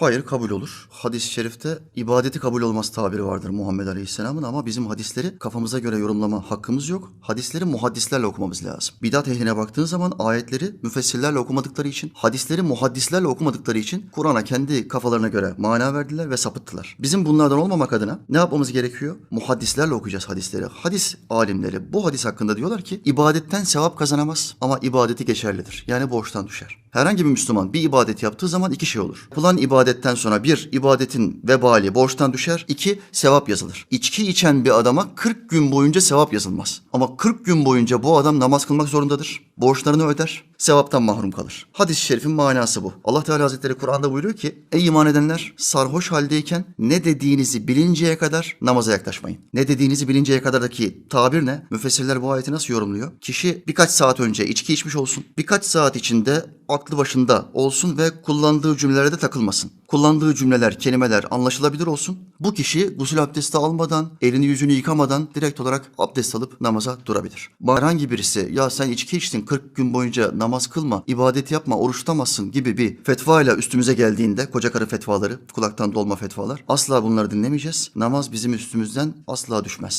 Hayır kabul olur. Hadis-i şerifte ibadeti kabul olmaz tabiri vardır Muhammed Aleyhisselam'ın ama bizim hadisleri kafamıza göre yorumlama hakkımız yok. Hadisleri muhaddislerle okumamız lazım. Bidat ehline baktığın zaman ayetleri müfessirlerle okumadıkları için, hadisleri muhaddislerle okumadıkları için Kur'an'a kendi kafalarına göre mana verdiler ve sapıttılar. Bizim bunlardan olmamak adına ne yapmamız gerekiyor? Muhaddislerle okuyacağız hadisleri. Hadis alimleri bu hadis hakkında diyorlar ki ibadetten sevap kazanamaz ama ibadeti geçerlidir. Yani borçtan düşer. Herhangi bir Müslüman bir ibadet yaptığı zaman iki şey olur. Yapılan ibadetten sonra bir, ibadetin vebali borçtan düşer. iki sevap yazılır. İçki içen bir adama 40 gün boyunca sevap yazılmaz. Ama 40 gün boyunca bu adam namaz kılmak zorundadır. Borçlarını öder. Sevaptan mahrum kalır. Hadis-i şerifin manası bu. Allah Teala Hazretleri Kur'an'da buyuruyor ki Ey iman edenler sarhoş haldeyken ne dediğinizi bilinceye kadar namaza yaklaşmayın. Ne dediğinizi bilinceye kadardaki tabir ne? Müfessirler bu ayeti nasıl yorumluyor? Kişi birkaç saat önce içki içmiş olsun. Birkaç saat içinde aklı başında olsun ve kullandığı cümlelere de takılmasın. Kullandığı cümleler, kelimeler anlaşılabilir olsun. Bu kişi gusül abdesti almadan, elini yüzünü yıkamadan direkt olarak abdest alıp namaza durabilir. Herhangi birisi ya sen içki içtin 40 gün boyunca namaz kılma, ibadet yapma, oruç tutamazsın gibi bir fetva ile üstümüze geldiğinde koca karı fetvaları, kulaktan dolma fetvalar asla bunları dinlemeyeceğiz. Namaz bizim üstümüzden asla düşmez.